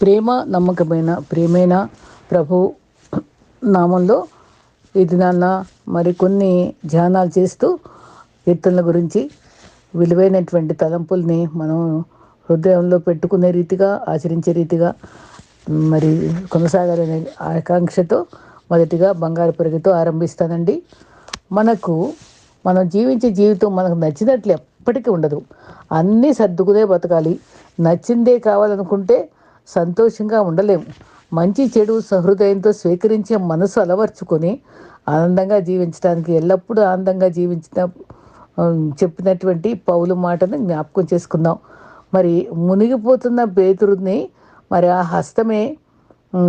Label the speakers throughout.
Speaker 1: ప్రేమ నమ్మకమైన ప్రేమైన ప్రభు నామంలో ఇది నాన్న మరికొన్ని ధ్యానాలు చేస్తూ కీర్తనల గురించి విలువైనటువంటి తలంపుల్ని మనం హృదయంలో పెట్టుకునే రీతిగా ఆచరించే రీతిగా మరి కొనసాగాలనే ఆకాంక్షతో మొదటిగా బంగారు పెరుగుతో ఆరంభిస్తానండి. మనకు మనం జీవించే జీవితం మనకు నచ్చినట్లు ఎప్పటికీ ఉండదు. అన్నీ సర్దుకునే బతకాలి. నచ్చిందే కావాలనుకుంటే సంతోషంగా ఉండలేము. మంచి చెడు సహృదయంతో స్వీకరించే మనసు అలవర్చుకొని ఆనందంగా జీవించడానికి ఎల్లప్పుడూ ఆనందంగా జీవించిన చెప్పినటువంటి పౌలు మాటను జ్ఞాపకం చేసుకుందాం. మరి మునిగిపోతున్న పేతురుని మరి ఆ హస్తమే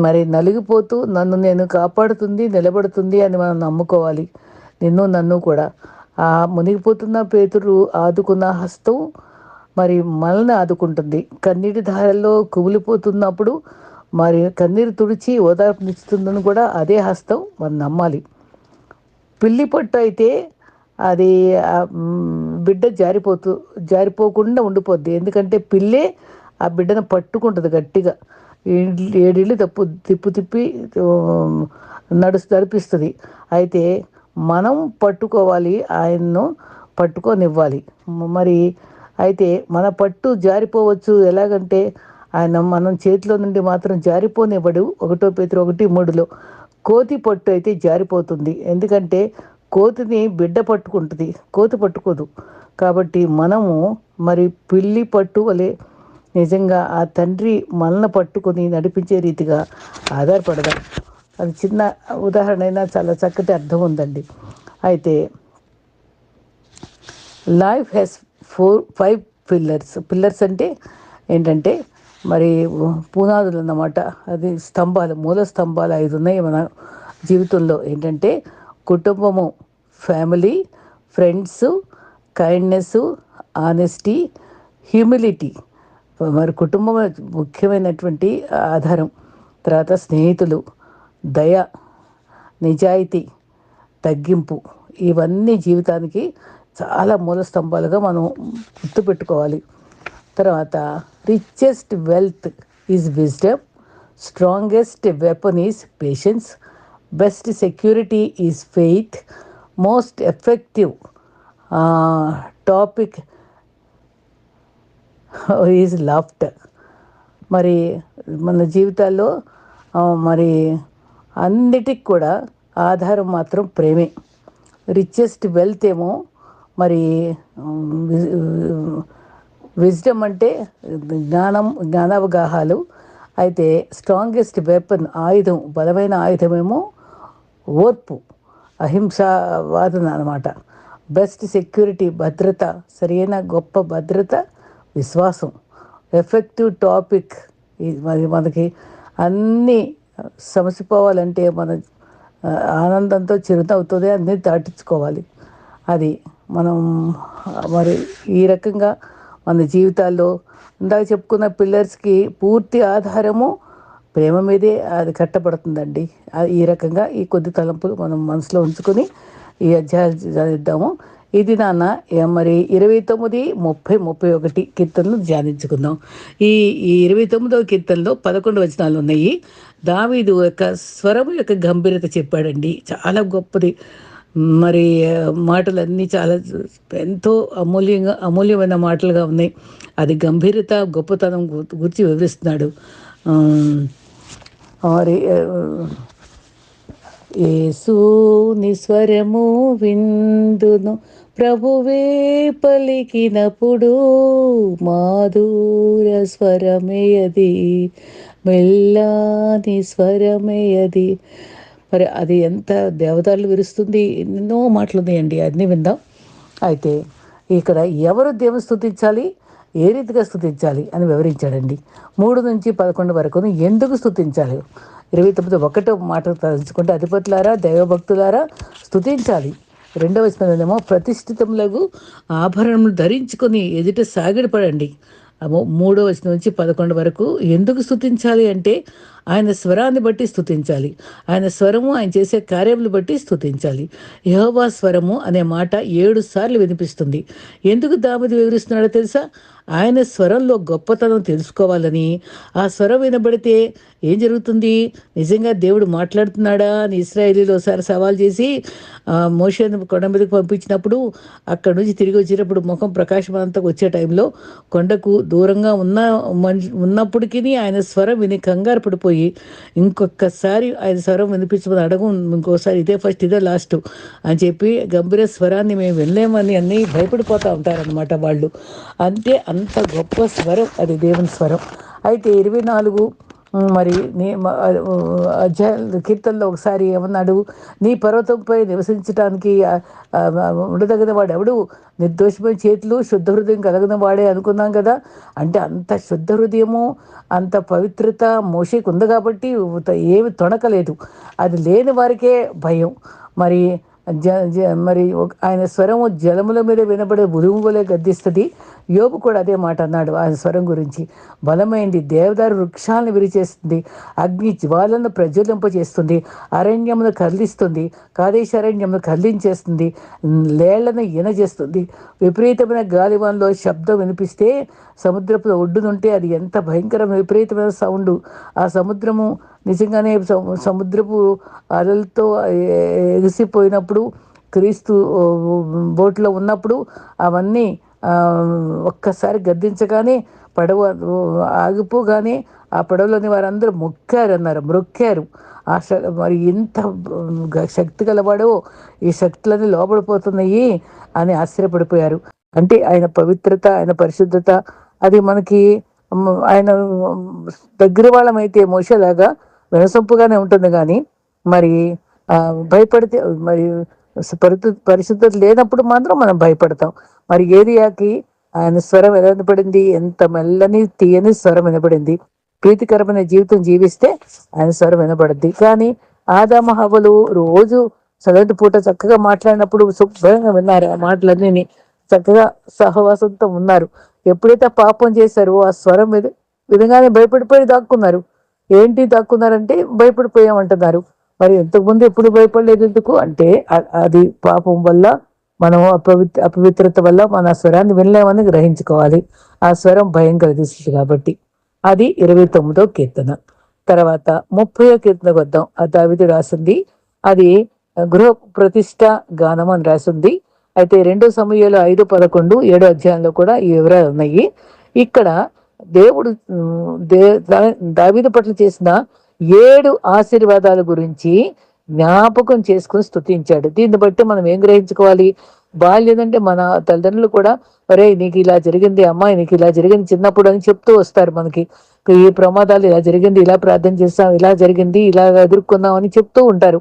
Speaker 1: మరి నలిగిపోతూ నన్ను నేను కాపాడుతుంది నిలబడుతుంది అని మనం నమ్ముకోవాలి. నిన్ను నన్ను కూడా. ఆ మునిగిపోతున్న పేతురు ఆదుకున్న హస్తం మరి మనల్ని ఆదుకుంటుంది. కన్నీటి ధారల్లో కుమిలిపోతున్నప్పుడు మరి కన్నీరు తుడిచి ఓదార్పునిస్తుందని కూడా అదే హస్తం మనం నమ్మాలి. పిల్లి పట్టు అయితే అది బిడ్డ జారిపోతూ జారిపోకుండా ఉండిపోద్ది. ఎందుకంటే పిల్లే ఆ బిడ్డను పట్టుకుంటుంది గట్టిగా. ఏడిళ్ళు తప్పు తిప్పు తిప్పి నడుస్తు నడిపిస్తుంది. అయితే మనం పట్టుకోవాలి ఆయన్ను పట్టుకొనివ్వాలి. మరి అయితే మన పట్టు జారిపోవచ్చు. ఎలాగంటే ఆయన మనం చేతిలో నుండి మాత్రం జారిపోనివ్వడు. ఒకటో పేతురు ఒకటి మూడులో కోతి పట్టు అయితే జారిపోతుంది. ఎందుకంటే కోతిని బిడ్డ పట్టుకుంటుంది. కోతి పట్టుకోదు. కాబట్టి మనము మరి పిల్లి పట్టు వలె నిజంగా ఆ తండ్రి మనల్ని పట్టుకొని నడిపించే రీతిగా ఆధారపడదాం. అది చిన్న ఉదాహరణ అయినా చాలా చక్కటి అర్థం ఉందండి. అయితే life has four five pillars. Pillars అంటే ఏంటంటే మరి పునాదులు అన్నమాట అది స్తంభాలు మూల స్తంభాలు ఐదు ఉన్నాయి మన జీవితంలో. ఏంటంటే కుటుంబము family friends kindness honesty humility. మరి కుటుంబం ముఖ్యమైనటువంటి ఆధారం. తర్వాత స్నేహితులు దయ నిజాయితీ తగ్గింపు. ఇవన్నీ జీవితానికి చాలా మూల స్తంభాలుగా మనం గుర్తుపెట్టుకోవాలి. తర్వాత richest wealth is wisdom strongest weapon is patience best security is faith most effective topic is laughter మరి మన జీవితాల్లో మరి అన్నిటికి కూడా ఆధారం మాత్రం ప్రేమే. రిచెస్ట్ వెల్త్ ఏమో మరి విజ్డమ్ అంటే జ్ఞానం జ్ఞానావగాహాలు. అయితే స్ట్రాంగెస్ట్ వెపన్ ఆయుధం బలమైన ఆయుధమేమో ఓర్పు అహింసావాదన అనమాట బెస్ట్ సెక్యూరిటీ భద్రత సరైన గొప్ప భద్రత విశ్వాసం. ఎఫెక్టివ్ టాపిక్ మరి మనకి అన్నీ సమసిపోవాలంటే మన ఆనందంతో చిరునవ్వుతోనే అన్నీ దాటించుకోవాలి. అది మనం మరి ఈ రకంగా మన జీవితాల్లో ఇందాక చెప్పుకున్న పిల్లర్స్కి పూర్తి ఆధారము ప్రేమ మీదే అది కట్టబడుతుందండి. ఈ రకంగా ఈ కొద్ది తలంపులు మనం మనసులో ఉంచుకొని ఈ అధ్యాయాలు చదిద్దాము ఇది నాన్న మరి ఇరవై తొమ్మిది ముప్పై ముప్పై ఒకటి కీర్తనలు ధ్యానించుకుందాం. ఈ ఈ ఇరవై తొమ్మిదవ కీర్తనలో పదకొండు వచనాలు ఉన్నాయి. దావీదు యొక్క స్వరము యొక్క గంభీరత చెప్పాడండి. చాలా గొప్పది. మరి మాటలన్నీ చాలా ఎంతో అమూల్యంగా అమూల్యమైన మాటలుగా ఉన్నాయి. అది గంభీరత గొప్పతనం గురించి వివరిస్తున్నాడు. మరి యేసు నిస్వరము విందును ప్రభువే పలికినప్పుడు మాధుర స్వరమేయది మెల్లాని స్వరమేయది. మరి అది ఎంత దేవతలు విరుస్తుంది? ఎన్నో మాటలు ఉన్నాయండి అన్నీ విందాం. అయితే ఇక్కడ ఎవరు దేవుని స్థుతించాలి ఏ రీతిగా స్థుతించాలి అని వివరించాడండి. మూడు నుంచి పదకొండు వరకు ఎందుకు స్థుతించాలి ఇరవై తొమ్మిది ఒకటో మాట తలుచుకుంటే అధిపతులారా దైవభక్తులారా స్థుతించాలి రెండవ స్పందనేమో ప్రతిష్ఠితములకు ఆభరణములు ధరించుకొని ఎదుట సాగిడపడండి మూడో వచనం నుంచి పదకొండు వరకు ఎందుకు స్థుతించాలి అంటే ఆయన స్వరాన్ని బట్టి స్థుతించాలి ఆయన స్వరము ఆయన చేసే కార్యములు బట్టి స్థుతించాలి యహోవా స్వరము అనే మాట ఏడు సార్లు వినిపిస్తుంది. ఎందుకు దామిది వివరిస్తున్నాడో తెలుసా? ఆయన స్వరంలో గొప్పతనం తెలుసుకోవాలని. ఆ స్వరం వినబడితే ఏం జరుగుతుంది? నిజంగా దేవుడు మాట్లాడుతున్నాడా? అని ఇస్రాయేలీలో ఒకసారి సవాల్ చేసి మోషన్ కొండ మీదకి పంపించినప్పుడు అక్కడ నుంచి తిరిగి వచ్చినప్పుడు ముఖం ప్రకాశవంతంగా వచ్చే టైంలో కొండకు దూరంగా ఉన్న మనిషి ఉన్నప్పటికీ ఆయన స్వరం విని కంగారు పడిపోయి ఇంకొకసారి ఐదు స్వరం వినిపించమని అడగం ఇంకోసారి ఇదే ఫస్ట్ ఇదే లాస్ట్ అని చెప్పి గంభీర స్వరాన్ని మేము వినలేమని అన్నీ భయపడిపోతూ ఉంటారనమాట వాళ్ళు. అంటే అంత గొప్ప స్వరం అది దేవుని స్వరం. అయితే ఇరవై నాలుగు మరి నీ అధ్యాయ కీర్తనలో ఒకసారి ఏమన్నాడు నీ పర్వతంపై నివసించడానికి ఉండదగిన వాడు ఎవడు నిర్దోషమైన చేతులు శుద్ధ హృదయం కలగిన వాడే అనుకున్నాం కదా? అంటే అంత శుద్ధ హృదయము అంత పవిత్రత మోషేకు ఉంది కాబట్టి ఏమి తొణకలేదు. అది లేని వారికే భయం. మరి మరి ఆయన స్వరము జలముల మీద వినబడే ఉరుము వలె గద్దిస్తుంది. యోబు కూడా అదే మాట అన్నాడు ఆయన స్వరం గురించి. బలమైంది దేవదారు వృక్షాలను విరిచేస్తుంది అగ్ని జ్వాలను ప్రజ్వలింపజేస్తుంది అరణ్యమును కదిలిస్తుంది కాదేశ అరణ్యమును కదిలించేస్తుంది లేళ్ళను ఈనజేస్తుంది. విపరీతమైన గాలివాన్లో శబ్దం వినిపిస్తే సముద్రపు ఒడ్డునుంటే అది ఎంత భయంకరమైన విపరీతమైన సౌండ్. ఆ సముద్రము నిజంగానే సముద్రపు అలలతో ఎగిసిపోయినప్పుడు క్రీస్తు బోట్లో ఉన్నప్పుడు అవన్నీ ఒక్కసారి గద్దించగానే పడవ ఆగిపోగానే ఆ పడవలోని వారందరూ మొక్కారు అన్నారు మొక్కారు. ఆ మరి ఎంత శక్తి గలవాడో ఈ శక్తులన్నీ లోపడిపోతున్నాయి అని ఆశ్చర్యపడిపోయారు. అంటే ఆయన పవిత్రత ఆయన పరిశుద్ధత అది మనకి ఆయన దగ్గర వాళ్ళమైతే మోసేలాగా వినసొంపుగానే ఉంటుంది కానీ మరి భయపడితే మరి పరిశుద్ధత లేనప్పుడు మాత్రం మనం భయపడతాం. మరి ఏరియాకి ఆయన స్వరం ఎలా వినపడింది? ఎంత మెల్లని తీయని స్వరం వినపడింది? ప్రీతికరమైన జీవితం జీవిస్తే ఆయన స్వరం వినపడుద్ది. కానీ ఆదామహవలు రోజు సగటు పూట చక్కగా మాట్లాడినప్పుడు శుభ్రంగా విన్నారు. ఆ మాటలన్నీ చక్కగా సహవాసంతో ఉన్నారు. ఎప్పుడైతే పాపం చేశారో ఆ స్వరం విధంగానే భయపడిపోయి దాక్కున్నారు. ఏంటి దాక్కున్నారంటే భయపడిపోయామంటున్నారు. మరి ఇంతకుముందు ఎప్పుడు భయపడలేదు ఎందుకు? అంటే అది పాపం వల్ల మనం అపవిత్ర అపవిత్రత వల్ల మన స్వరాన్ని వినలేమని గ్రహించుకోవాలి. ఆ స్వరం భయం కలిగిస్తుంది కాబట్టి. అది ఇరవై తొమ్మిదో కీర్తన. తర్వాత ముప్పై కీర్తన వద్దాం ఆ దావిది రాసింది. అది గృహ ప్రతిష్ట గానం అని రాసింది. అయితే రెండో సమయంలో ఐదు పదకొండు ఏడో అధ్యాయంలో కూడా ఈ వివరాలు ఉన్నాయి. ఇక్కడ దేవుడు దే దావిద పట్ల చేసిన ఏడు ఆశీర్వాదాల గురించి జ్ఞాపకం చేసుకుని స్థుతించాడు దీన్ని బట్టి మనం ఏం గ్రహించుకోవాలి? బాల్యం అంటే మన తల్లిదండ్రులు కూడా అరే నీకు ఇలా జరిగింది అమ్మాయి నీకు ఇలా జరిగింది చిన్నప్పుడు అని చెప్తూ వస్తారు మనకి. ఈ ప్రమాదాలు ఇలా జరిగింది ఇలా ప్రార్థన చేస్తాం ఇలా జరిగింది ఇలా ఎదుర్కొన్నాం అని చెప్తూ ఉంటారు.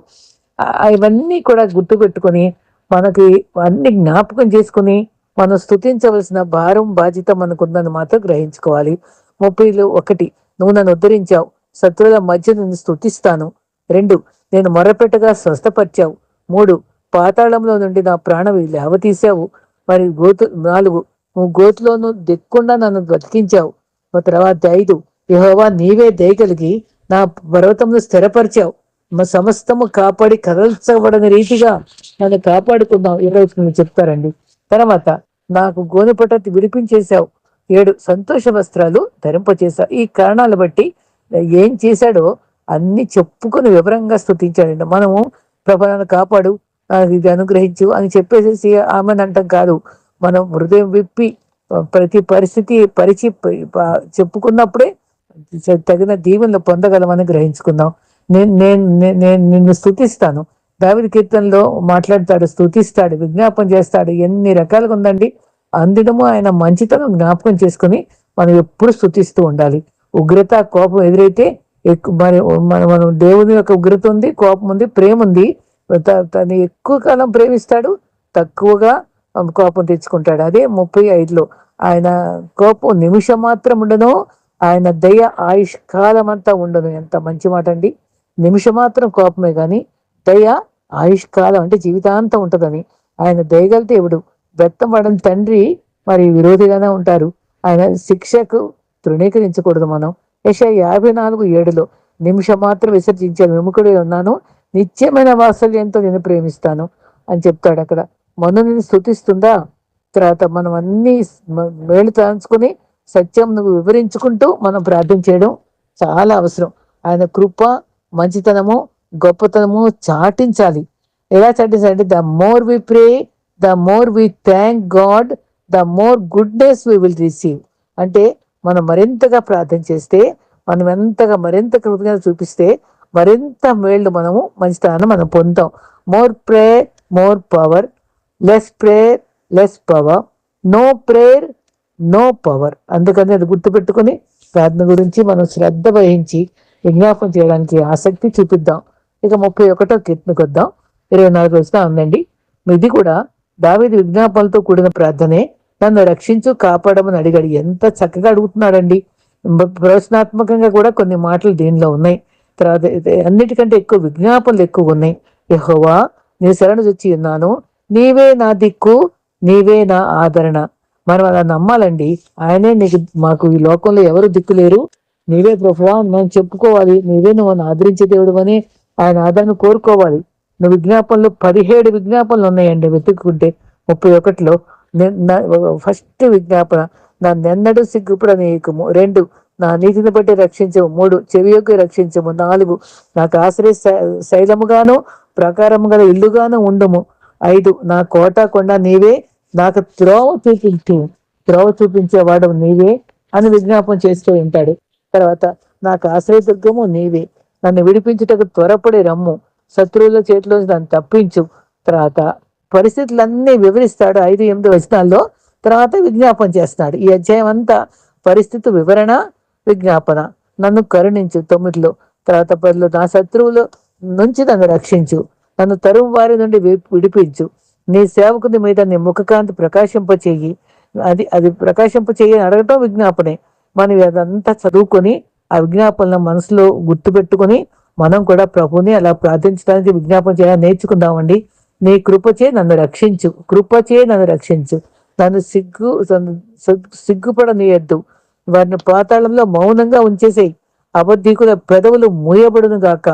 Speaker 1: ఇవన్నీ కూడా గుర్తు పెట్టుకొని మనకి అన్ని జ్ఞాపకం చేసుకుని మనం స్థుతించవలసిన భారం బాధ్యత మనకుందని మాత్రం గ్రహించుకోవాలి. ముప్పైలో ఒకటి. నువ్వు నన్ను ఉద్ధరించావు. శత్రువుల మధ్య నిన్ను స్థుతిస్తాను రెండు. నేను మొరపెట్టగా స్వస్థపరిచావు. మూడు. పాతాళంలో నుండి నా ప్రాణవి లేవతీసావు మరి గోతు నాలుగు. నువ్వు గోతులోను దిక్కుండా నన్ను బతికించావు తర్వాత ఐదు. యహోవా నీవే దయగలిగి నా పర్వతంలో స్థిరపరిచావు. మా సమస్తము కాపాడి కదల్చబడని రీతిగా నన్ను కాపాడుకున్నావు ఇరవై చెప్తారండి తర్వాత నాకు గోనెపట్ట విడిపించేశావు. ఏడు సంతోష వస్త్రాలు ధరింపచేశావు ఈ కారణాలు బట్టి ఏం చేశాడో అన్ని చెప్పుకొని వివరంగా స్థుతించాడండి మనము ప్రభాను కాపాడు ఇది అనుగ్రహించు అని చెప్పేసేసి ఆమెను అంటాం కాదు. మనం హృదయం విప్పి ప్రతి పరిస్థితి పరిచి చెప్పుకున్నప్పుడే తగిన దీవెనలు పొందగలమని గ్రహించుకుందాం. నేను నేను నేను నిన్ను స్థుతిస్తాను దావిడి కీర్తనలో మాట్లాడతాడు స్థుతిస్తాడు విజ్ఞాపం చేస్తాడు. ఎన్ని రకాలుగా ఉందండి. అందడము ఆయన మంచితనం జ్ఞాపకం చేసుకుని మనం ఎప్పుడు స్థుతిస్తూ ఉండాలి. ఉగ్రత కోపం ఎదురైతే మరి మన మనం దేవుని యొక్క ఉగ్రత ఉంది కోపం ఉంది ప్రేమ ఉంది. తను ఎక్కువ కాలం ప్రేమిస్తాడు తక్కువగా కోపం తెచ్చుకుంటాడు. అదే ముప్పై ఐదులో ఆయన కోపం నిమిషం మాత్రం ఉండను ఆయన దయ ఆయుష్ కాలం అంతా ఉండను. ఎంత మంచి మాట అండి నిమిషం మాత్రం కోపమే కానీ దయ ఆయుష్కాలం అంటే జీవితాంతం ఉంటుందని. ఆయన దయగల దేవుడు బెత్తమడని తండ్రి మరి విరోధిగానే ఉంటారు. ఆయన శిక్షకు తృణీకరించకూడదు మనం. యశ యాభై నాలుగు ఏడులో నిమిషం మాత్రం విసర్జించే విముఖుడే ఉన్నాను. నిత్యమైన వాత్సల్యంతో నేను ప్రేమిస్తాను అని చెప్తాడు అక్కడ. మనుని స్థుతిస్తుందా తర్వాత మనం అన్ని మేలు తలంచుకొని సత్యం నువ్వు వివరించుకుంటూ మనం ప్రార్థన చేయడం చాలా అవసరం. ఆయన కృప మంచితనము గొప్పతనము చాటించాలి. ఎలా చాటించాలి the more we pray the more we thank God the more goodness we will receive అంటే మనం మరింతగా ప్రార్థన చేస్తే మనం ఎంతగా మరింత కృతజ్ఞత చూపిస్తే మరింత మేళ్ళు మనము మంచితనాన్ని మనం పొందుతాం. More prayer more power less prayer less power no prayer no power అందుకని అది గుర్తుపెట్టుకుని ప్రార్థన గురించి మనం శ్రద్ధ వహించి విజ్ఞాపం చేయడానికి ఆసక్తి చూపిద్దాం. ఇక ముప్పై ఒకటో కీర్తనకు వద్దాం ఇరవై నాలుగు వచ్చిన ఉందండి. ఇది కూడా దావిది విజ్ఞాపనలతో కూడిన ప్రార్థనే నన్ను రక్షించు కాపాడమని అడిగాడు. ఎంత చక్కగా అడుగుతున్నాడండి. ప్రవచనాత్మకంగా కూడా కొన్ని మాటలు దీనిలో ఉన్నాయి. తర్వాత అన్నిటికంటే ఎక్కువ విజ్ఞాపనలు ఎక్కువ ఉన్నాయి. యహోవా నీ శరణు వచ్చి ఉన్నాను. నీవే నా దిక్కు నీవే నా ఆదరణ. మనం అలా నమ్మాలండి. ఆయనే నీకు మాకు ఈ లోకంలో ఎవరు దిక్కు లేరు. నీవే ప్రభువా మనం చెప్పుకోవాలి. నీవే నువ్వు ఆదరించే దేవుడు అని ఆయన ఆదరణ కోరుకోవాలి. నువ్వు విజ్ఞాపనలు పదిహేడు విజ్ఞాపనలు ఉన్నాయండి వెతుక్కుంటే ముప్పై ఒకటిలో. ఫస్ట్ విజ్ఞాపన నా నెన్నడు సిగ్గుపడ నీకు రెండు నా నీతిని బట్టి రక్షించము. మూడు చెవి యొక్క రక్షించము. నాలుగు నాకు ఆశ్రయ శైలముగాను ప్రకారము గల ఇల్లుగాను ఉండము. ఐదు నా కోట కొండ నీవే నాకు త్రోవ చూపించు త్రోవ చూపించేవాడు నీవే అని విజ్ఞాపం చేస్తూ ఉంటాడు. తర్వాత నాకు ఆశ్రయ దుర్గము నీవే. నన్ను విడిపించుటకు త్వరపడి రమ్ము. శత్రువుల చేతిలో దాన్ని తప్పించు. తర్వాత పరిస్థితులన్నీ వివరిస్తాడు ఐదు ఎనిమిది వచనాల్లో. తర్వాత విజ్ఞాపన చేస్తున్నాడు. ఈ అధ్యాయం అంతా పరిస్థితి వివరణ విజ్ఞాపన. నన్ను కరుణించు తొమ్మిదిలో. తర్వాత పదిలో నా శత్రువులు నుంచి నన్ను రక్షించు. నన్ను తరువు వారి నుండి విడిపించు. నీ సేవకుని మీద నీ ముఖకాంతి ప్రకాశింప చెయ్యి అది అది ప్రకాశింప చెయ్యి అడగటం విజ్ఞాపనే. మనం అదంతా చదువుకొని ఆ విజ్ఞాపనలను మనసులో గుర్తుపెట్టుకుని మనం కూడా ప్రభుని అలా ప్రార్థించడానికి విజ్ఞాపన చేయాలని నేర్చుకుందామండి. నీ కృపచే నన్ను రక్షించు. కృపచే నన్ను రక్షించు. నన్ను సిగ్గు సిగ్గుపడనీయద్దు. వారిని పాతాళంలో మౌనంగా ఉంచేసేయి. అబద్ధీకుల పెదవులు మూయబడును గాక.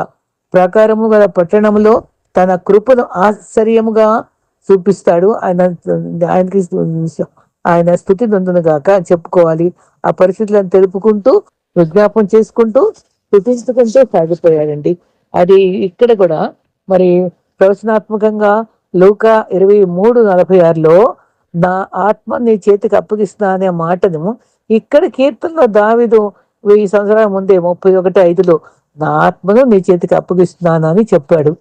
Speaker 1: ప్రకారము గల పట్టణంలో తన కృపను ఆశ్చర్యముగా చూపిస్తాడు. ఆయన ఆయనకి ఆయన స్థుతి నందును గాక చెప్పుకోవాలి. ఆ పరిస్థితులను తెలుపుకుంటూ విజ్ఞాపం చేసుకుంటూ స్థుతించుకుంటూ సాగిపోయాడండి. అది ఇక్కడ కూడా మరి ప్రవచనాత్మకంగా లోక ఇరవై మూడు నలభై ఆరులో నా ఆత్మ నీ చేతికి అప్పగిస్తున్నా అనే మాటను ఇక్కడ కీర్తనలో దావిదు వెయ్యి సంవత్సరాల ముందే ముప్పై ఒకటి ఐదులో నా ఆత్మను నీ చేతికి అప్పగిస్తున్నాను అని చెప్పాడు.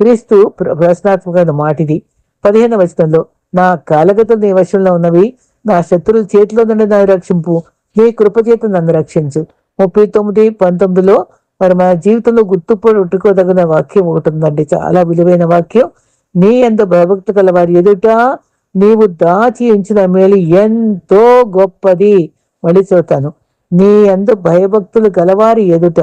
Speaker 1: క్రీస్తు ప్రశ్నాత్మకమైన మాటిది పదిహేను వచనంలో నా కాలగతులు నీ వశంలో ఉన్నవి నా శత్రువుల చేతిలో నుండి నన్ను రక్షింపు నీ కృపచేత నన్ను రక్షించు. ముప్పై తొమ్మిది పంతొమ్మిదిలో మరి మన జీవితంలో గుర్తుపట్టుకోదగిన వాక్యం ఒకటి ఉందండి. చాలా విలువైన వాక్యం. నీ ఎంత భయభక్తి గల వారి ఎదుట నీవు దాచి ఉంచిన మేలు ఎంతో గొప్పది. మళ్ళీ చూతాను నీ ఎంత భయభక్తులు గలవారి ఎదుట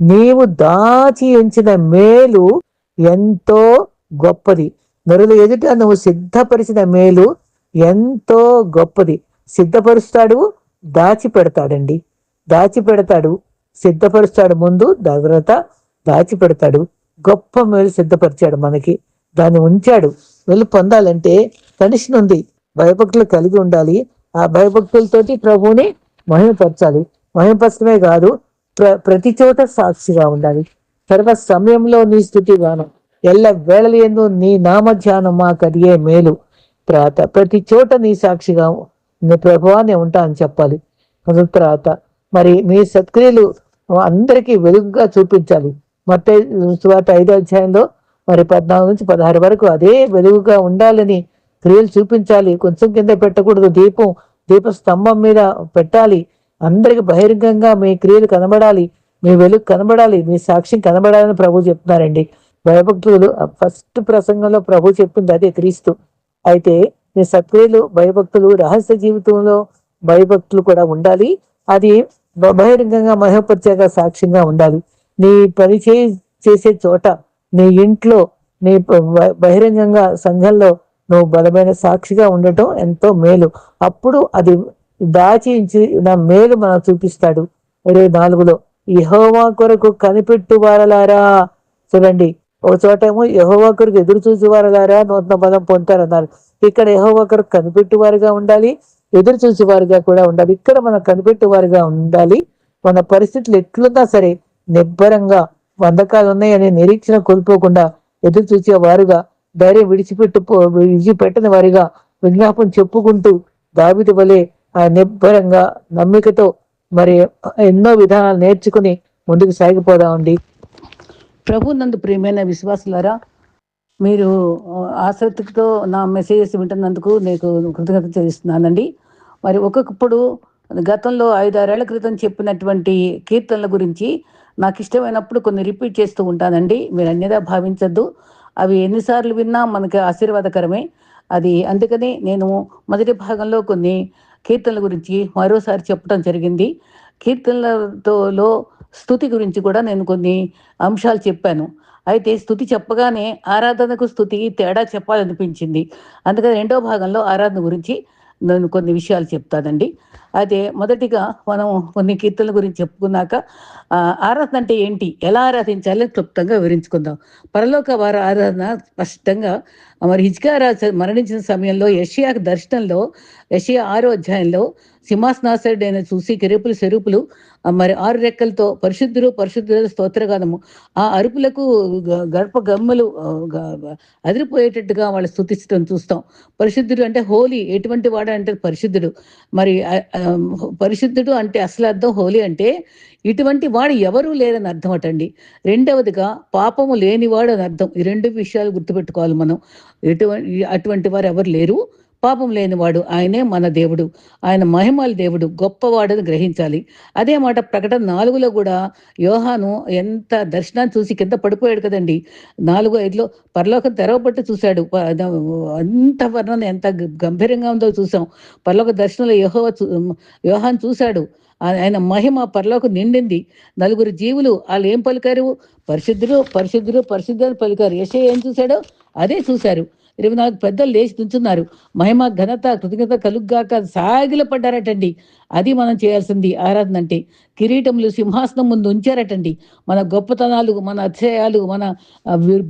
Speaker 1: నీవు దాచి ఉంచిన మేలు ఎంతో గొప్పది. నరుల ఎదుట నువ్వు సిద్ధపరిచిన మేలు ఎంతో గొప్పది. సిద్ధపరుస్తాడు దాచి పెడతాడండి దాచి పెడతాడు సిద్ధపరుస్తాడు ముందు జాగ్రత్త దాచి పెడతాడు గొప్ప మేలు సిద్ధపరిచాడు మనకి. దాన్ని ఉంచాడు. వెళ్ళి పొందాలంటే కనిషన్ ఉంది భయభక్తులు కలిగి ఉండాలి. ఆ భయభక్తులతోటి ప్రభువుని మహిమపరచాలి. మహిమపరచడమే కాదు ప్ర ప్రతి చోట సాక్షిగా ఉండాలి. సర్వ సమయంలో నీ స్థుతి గానం. ఎల్ల వేళలు ఎందు నీ నామధ్యానం మా కడిగే మేలు. తర్వాత ప్రతి చోట నీ సాక్షిగా నీ ఉంటా అని చెప్పాలి. తర్వాత మరి మీ సత్క్రియలు అందరికీ వెలుగుగా చూపించాలి. మొత్తం సువార్త ఐదో అధ్యాయంలో మరి పద్నాలుగు నుంచి పదహారు వరకు అదే వెలుగుగా ఉండాలని క్రియలు చూపించాలి. కొంచెం కింద పెట్టకూడదు. దీపం దీప స్తంభం మీద పెట్టాలి. అందరికి బహిరంగంగా మీ క్రియలు కనబడాలి. మీ వెలుగు కనబడాలి. మీ సాక్ష్యం కనబడాలని ప్రభు చెప్తున్నారండి. భయభక్తులు ఫస్ట్ ప్రసంగంలో ప్రభు చెప్పింది అదే క్రీస్తు. అయితే మీ సత్క్రియలు భయభక్తులు రహస్య జీవితంలో భయభక్తులు కూడా ఉండాలి. అది బహిరంగంగా మహపరిచేగా సాక్ష్యంగా ఉండాలి. నీ పని చేసే చోట నీ ఇంట్లో నీ బహిరంగంగా సంఘంలో నువ్వు బలమైన సాక్షిగా ఉండటం ఎంతో మేలు. అప్పుడు అది దాచి నా మేలు మనం చూపిస్తాడు. ఇరవై నాలుగులో యహోవా కొరకు కనిపెట్టు వారలారా. చూడండి ఒక చోట ఏమో యహోవా కొరకు ఎదురు చూసి వారలారా నూతన పదం పొందుతారన్నారు. ఇక్కడ యహోవా కొరకు కనిపెట్టు వారిగా ఉండాలి. ఎదురు చూసే వారిగా కూడా ఉండాలి. ఇక్కడ మనం కనిపెట్టే వారిగా ఉండాలి. మన పరిస్థితులు ఎట్లున్నా సరే నిబ్బరంగా వందకాలు ఉన్నాయనే నిరీక్షణ కోల్పోకుండా ఎదురు చూసే వారుగా ధైర్యం విడిచిపెట్టు విడిచిపెట్టని వారిగా విజ్ఞాపం చెప్పుకుంటూ దావిది వలె ఆ నిబ్బరంగా నమ్మికతో మరి ఎన్నో విధానాలు నేర్చుకుని ముందుకు సాగిపోదామండి. ప్రభు నందు ప్రియమైన విశ్వాసులారా మీరు ఆసక్తితో నా మెసేజెస్ వింటున్నందుకు నీకు కృతజ్ఞత చేస్తున్నానండి మరి ఒక్కొక్కప్పుడు గతంలో ఐదారేళ్ళ క్రితం చెప్పినటువంటి కీర్తనల గురించి నాకు ఇష్టమైనప్పుడు కొన్ని రిపీట్ చేస్తూ ఉంటానండి. మీరు అన్యదా భావించద్దు. అవి ఎన్నిసార్లు విన్నా మనకి ఆశీర్వాదకరమే. అది అందుకని నేను మొదటి భాగంలో కొన్ని కీర్తనల గురించి మరోసారి చెప్పడం జరిగింది. కీర్తనలతోలో స్థుతి గురించి కూడా నేను కొన్ని అంశాలు చెప్పాను. అయితే స్థుతి చెప్పగానే ఆరాధనకు స్థుతి తేడా చెప్పాలనిపించింది. అందుకని రెండో భాగంలో ఆరాధన గురించి నేను కొన్ని విషయాలు చెప్తానండి. అయితే మొదటిగా మనం కొన్ని కీర్తనల గురించి చెప్పుకున్నాక ఆరాధన అంటే ఏంటి? ఎలా ఆరాధించాలి క్లుప్తంగా వివరించుకుందాం. పరలోక వార ఆరాధన స్పష్టంగా మరి హిజ్కా రాజు మరణించిన సమయంలో యషియా దర్శనంలో యషియా ఆరో అధ్యాయంలో సింహాసనాసుడైన చూసి కిరుపులు సెరుపులు మరి ఆరు రెక్కలతో పరిశుద్ధులు పరిశుద్ధుల స్తోత్రగానము ఆ అరుపులకు గర్భ గమ్మలు అదిరిపోయేటట్టుగా వాళ్ళు స్థుతించడం చూస్తాం. పరిశుద్ధుడు అంటే హోలీ. ఎటువంటి వాడు అంటే పరిశుద్ధుడు. మరి పరిశుద్ధుడు అంటే అసలు అర్థం హోలీ అంటే ఇటువంటి వాడు ఎవరూ లేరని అర్థం అటండి. రెండవదిగా పాపము లేనివాడు అని అర్థం. ఈ రెండు విషయాలు గుర్తుపెట్టుకోవాలి మనం. ఎటువంటి అటువంటి వారు ఎవరు లేరు? పాపం లేనివాడు ఆయనే మన దేవుడు. ఆయన మహిమల దేవుడు గొప్పవాడని గ్రహించాలి. అదే మాట ప్రకటన నాలుగులో కూడా యోహాను ఎంత దర్శనాన్ని చూసి కింద పడిపోయాడు కదండి. నాలుగు ఐదులో పరలోకం తెరవబట్టి చూశాడు. అంత వర్ణన ఎంత గంభీరంగా ఉందో చూసాం. పరలోక దర్శనంలో యోహో యోహాన్ చూశాడు. ఆయన మహిమ పరలోకి నిండింది. నలుగురు జీవులు వాళ్ళు ఏం పలికారు? పరిశుద్ధులు పరిశుద్ధులు పరిశుద్ధులు పలికారు. యశ ఏం చూశాడో? అదే చూశారు. ఇరవై నాలుగు పెద్దలు లేచి తుంచున్నారు మహిమ ఘనత కృతజ్ఞత కలుగ్గాక సాగిల పడ్డారటండి. అది మనం చేయాల్సింది ఆరాధన అంటే. కిరీటములు సింహాసనం ముందు ఉంచారటండి. మన గొప్పతనాలు మన అధ్యయాలు మన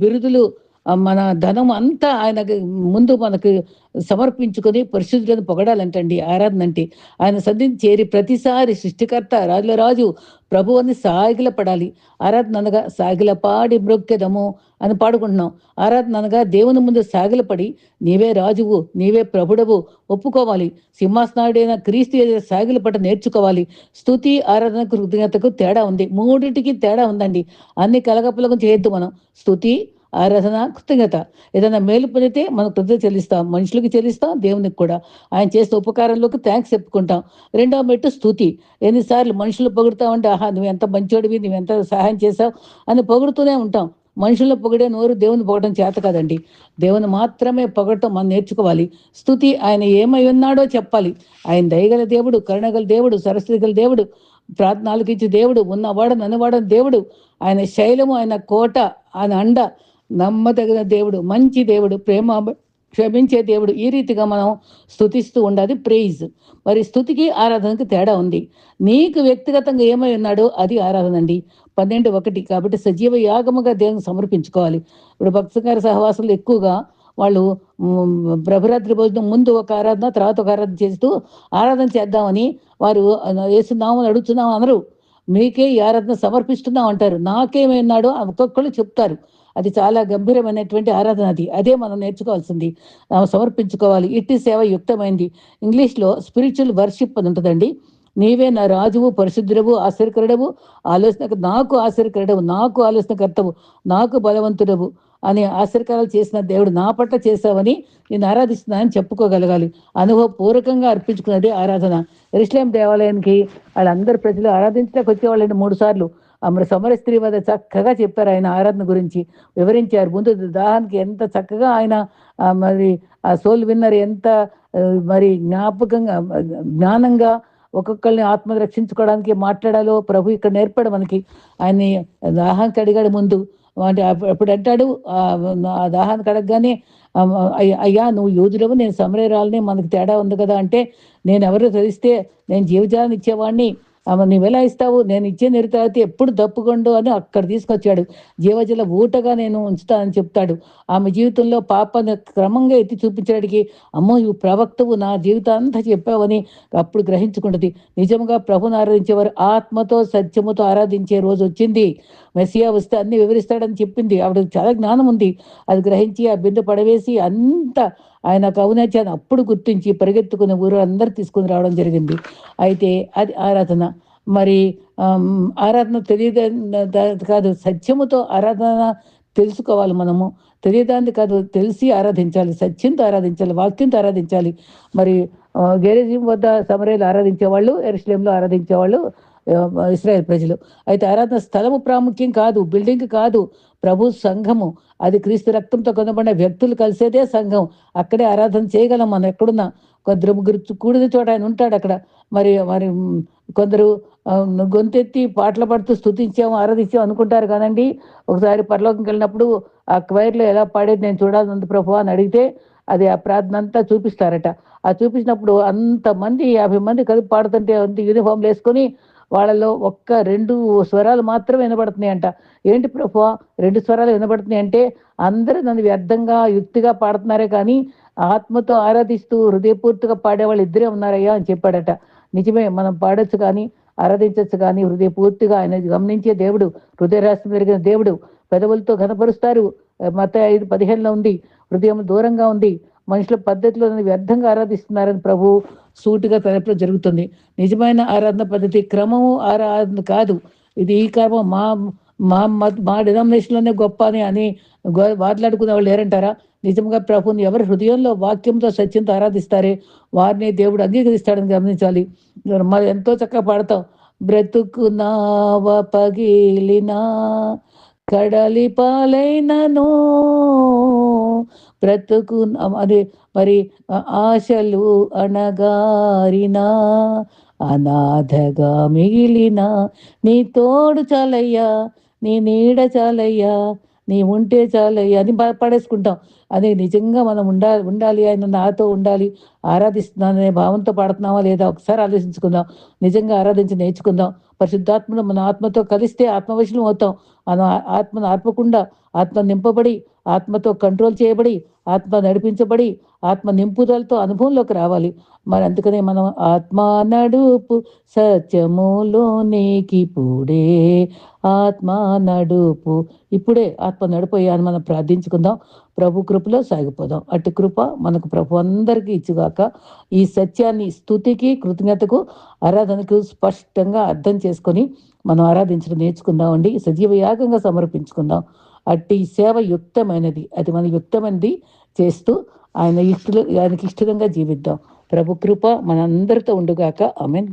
Speaker 1: బిరుదులు మన ధనం అంతా ఆయనకు ముందు మనకు సమర్పించుకొని పరిశుద్ధులను పొగడాలంటండి ఆరాధన అంటే ఆయన సంధిని చేరి ప్రతిసారి సృష్టికర్త రాజుల రాజు ప్రభు అని సాగిల పడాలి. ఆరాధన అనగా సాగిల పాడి మృక్కెదము అని పాడుకుంటున్నాం. ఆరాధన అనగా దేవుని ముందు సాగిలపడి నీవే రాజువు నీవే ప్రభుడవు ఒప్పుకోవాలి. సింహాసనాడైన క్రీస్తు సాగిలపట నేర్చుకోవాలి. స్థుతి ఆరాధన కృతజ్ఞతకు తేడా ఉంది. మూడింటికి తేడా ఉందండి. అన్ని కలగపులకు చేయొద్దు మనం. స్థుతి ఆరాధన కృతజ్ఞత. ఏదైనా మేలు పొందితే మనం కృతజ్ఞత చెల్లిస్తాం మనుషులకి చెల్లిస్తాం దేవునికి కూడా. ఆయన చేసిన ఉపకారంలోకి థ్యాంక్స్ చెప్పుకుంటాం. రెండవ మెట్టు స్థుతి. ఎన్నిసార్లు మనుషులు పొగుడుతామంటే ఆహా నువ్వు ఎంత మంచోడివి నువ్వు ఎంత సహాయం చేసావు అని పొగుడుతూనే ఉంటాం. మనుషుల్లో పొగిడే నోరు దేవుని పొగడం చేత కదండి. దేవుని మాత్రమే పొగడటం మనం నేర్చుకోవాలి. స్థుతి ఆయన ఏమై ఉన్నాడో చెప్పాలి. ఆయన దయగల దేవుడు కరుణగల దేవుడు సరస్వతి గల దేవుడు ప్రార్థనలకు ఇచ్చి దేవుడు ఉన్నవాడని అనువాడని దేవుడు. ఆయన శైలము ఆయన కోట ఆయన అండ నమ్మదగిన దేవుడు మంచి దేవుడు ప్రేమ క్షమించే దేవుడు. ఈ రీతిగా మనం స్థుతిస్తూ ఉండాలి. ప్రేజ్ మరి స్థుతికి ఆరాధనకి తేడా ఉంది. నీకు వ్యక్తిగతంగా ఏమై ఉన్నాడో అది ఆరాధన అండి. పన్నెండు ఒకటి కాబట్టి సజీవ యాగముగా దేవుని సమర్పించుకోవాలి. ఇప్పుడు భక్తగారి సహవాసంలో ఎక్కువగా వాళ్ళు ప్రభరాత్రి భోజనం ముందు ఒక ఆరాధన తర్వాత ఒక ఆరాధన చేస్తూ ఆరాధన చేద్దామని వారు వేస్తున్నామని అడుగుతున్నాం అనరు. మీకే ఈ ఆరాధన సమర్పిస్తున్నాం అంటారు. నాకేమైనాడో ఒక్కొక్కళ్ళు చెప్తారు. అది చాలా గంభీరమైనటువంటి ఆరాధన అది. అదే మనం నేర్చుకోవాల్సింది. సమర్పించుకోవాలి. ఇట్టి సేవ యుక్తమైంది. ఇంగ్లీష్లో స్పిరిచువల్ వర్షిప్ అని ఉంటుందండి. నీవే నా రాజువు పరిశుద్ధుడవు ఆశ్చర్యకరుడవు ఆలోచన నాకు ఆశ్చర్యకరుడవు నాకు ఆలోచనకర్తవు నాకు బలవంతుడవు అని ఆశ్చర్యకారాలు చేసిన దేవుడు నా పట్ల చేశావని నేను ఆరాధిస్తున్నానని చెప్పుకోగలగాలి. అనుభవపూర్వకంగా అర్పించుకున్నది ఆరాధన. ఎరుస్లేం దేవాలయానికి వాళ్ళందరు ప్రజలు ఆరాధించడానికి వచ్చేవాళ్ళండి మూడు సార్లు. అమర సమర స్త్రీ వద్ద చక్కగా చెప్పారు ఆయన ఆరాధన గురించి వివరించారు. ముందు దాహానికి ఎంత చక్కగా ఆయన మరి ఆ సోల్ విన్నర్ ఎంత మరి జ్ఞాపకంగా జ్ఞానంగా ఒక్కొక్కరిని ఆత్మ రక్షించుకోవడానికి మాట్లాడాలో ప్రభు ఇక్కడ నేర్పాడు మనకి. ఆయన్ని దాహానికి అడిగాడు ముందు. అంటే అప్పుడు అంటాడు ఆ దాహానికి అడగగానే అయ్యా నువ్వు యూదులవు నేను సమరేరాలని మనకు తేడా ఉంది కదా అంటే నేను ఎవరు తెలిస్తే నేను జీవజాలను ఇచ్చేవాడిని ఆమె నువ్వు ఎలా ఇస్తావు? నేను ఇచ్చే నిరుతాయితే ఎప్పుడు తప్పుకొండు అని అక్కడ తీసుకొచ్చాడు. జీవజల ఊటగా నేను ఉంచుతానని చెప్తాడు. ఆమె జీవితంలో పాపను క్రమంగా ఎత్తి చూపించడానికి అమ్మో ఇవి ప్రవక్తవు నా జీవితాంతా చెప్పావని అప్పుడు గ్రహించుకుంటుంది. నిజంగా ప్రభుని ఆరాధించేవారు ఆత్మతో సత్యముతో ఆరాధించే రోజు వచ్చింది. మెస్సియా వస్తే అన్ని వివరిస్తాడని చెప్పింది. ఆవిడ చాలా జ్ఞానం ఉంది. అది గ్రహించి ఆ బిందె పడవేసి అంత ఆయన కౌనత్యాన్ని అప్పుడు గుర్తించి పరిగెత్తుకుని ఊరు అందరు తీసుకుని రావడం జరిగింది. అయితే అది ఆరాధన. మరి ఆరాధన తెలియదు కాదు సత్యముతో ఆరాధన తెలుసుకోవాలి మనము. తెలియదాన్ని కాదు తెలిసి ఆరాధించాలి సత్యంతో ఆరాధించాలి వాక్యంతో ఆరాధించాలి. మరి గేరేజీ వద్ద సమరేలు ఆరాధించేవాళ్ళు ఎరుసలేంలో ఆరాధించేవాళ్ళు ఇస్రాయేల్ ప్రజలు. అయితే ఆరాధన స్థలము ప్రాముఖ్యం కాదు బిల్డింగ్ కాదు ప్రభు సంఘము. అది క్రీస్తు రక్తంతో కొనబడిన వ్యక్తులు కలిసేదే సంఘం. అక్కడే ఆరాధన చేయగలం మనం ఎక్కడున్నా. కొందరు ముగ్గురు కూడిన చోట ఆయన ఉంటాడు అక్కడ. మరి మరి కొందరు గొంతెత్తి పాటలు పడుతూ స్థుతించాము ఆరాధించాము అనుకుంటారు కదండి ఒకసారి పరలోకం వెళ్ళినప్పుడు ఆ క్వైర్లో ఎలా పాడేది నేను చూడాలి ప్రభు అని అడిగితే అది ఆ ప్రార్థన అంతా చూపిస్తారట. ఆ చూపించినప్పుడు అంతమంది యాభై మంది కలిపి పాడుతుంటే యూనిఫామ్లు వేసుకొని వాళ్ళలో ఒక్క రెండు స్వరాలు మాత్రమే వినబడుతున్నాయి అంట ఏంటి ప్రభు? రెండు స్వరాలు వినబడుతున్నాయి అంటే అందరూ నన్ను వ్యర్థంగా యుక్తిగా పాడుతున్నారే కానీ ఆత్మతో ఆరాధిస్తూ హృదయపూర్తిగా పాడేవాళ్ళు ఇద్దరే ఉన్నారయ్యా అని చెప్పాడట. నిజమే మనం పాడొచ్చు కానీ ఆరాధించవచ్చు కానీ హృదయపూర్తిగా ఆయన గమనించే దేవుడు హృదయ రాష్ట్రం పెరిగిన దేవుడు పెదవులతో ఘనపరుస్తారు. మత ఐదు పదిహేనులో ఉంది హృదయం దూరంగా ఉంది మనుషుల పద్ధతిలో వ్యర్థంగా ఆరాధిస్తున్నారని ప్రభు. సూటిగా తలపులో జరుగుతుంది. నిజమైన ఆరాధన పద్ధతి క్రమము ఆరాధన కాదు. ఇది ఈ క్రమం మా మా మా డినామినేషన్లోనే గొప్ప అని అని మాట్లాడుకునే వాళ్ళు లేరంటారా? నిజంగా ప్రభుని ఎవరి హృదయంలో వాక్యంతో సత్యంతో ఆరాధిస్తారే? వారిని దేవుడు అంగీకరిస్తాడని గమనించాలి. మరి ఎంతో చక్కగా పాడతాం. బ్రతుకునావ పగిలినా కడలి పాలైనను బ్రతుకు అది మరి ఆశలు అణగారినా అనాథగా మిగిలిన నీ తోడు చాలయ్యా నీ నీడ చాలయ్యా నీ ఉంటే చాలయ్యా అని పడేసుకుంటాం. అదే నిజంగా మనం ఉండాలి ఉండాలి ఆయన నాతో ఉండాలి ఆరాధిస్తున్నాననే భావంతో పాడుతున్నావా లేదా ఒకసారి ఆలోచించుకుందాం. నిజంగా ఆరాధించి నేర్చుకుందాం. పరిశుద్ధాత్మను మన ఆత్మతో కలిస్తే ఆత్మవశలం అవుతాం. మనం ఆత్మను ఆర్పకుండా ఆత్మ నింపబడి ఆత్మతో కంట్రోల్ చేయబడి ఆత్మ నడిపించబడి ఆత్మ నింపుదలతో అనుభవంలోకి రావాలి. మరి అందుకనే మనం ఆత్మ నడుపు సత్యములోనికి పూడే ఆత్మ నడుపు ఇప్పుడే ఆత్మ నడిపోయాను మనం ప్రార్థించుకుందాం. ప్రభు కృపలో సాగిపోదాం. అటు కృప మనకు ప్రభు అందరికీ ఇచ్చుగాక ఈ సత్యాన్ని స్థుతికి కృతజ్ఞతకు ఆరాధనకు స్పష్టంగా అర్థం చేసుకొని మనం ఆరాధించడం నేర్చుకుందామండి. సజీవ యాగంగా సమర్పించుకుందాం. అట్టి సేవ యుక్తమైనది. అది మన యుక్తమైనది చేస్తూ ఆయన ఇష్టలు ఆయనకి ఇష్టంగా జీవిద్దాం. ప్రభు కృప మనందరితో ఉండుగాక. I mean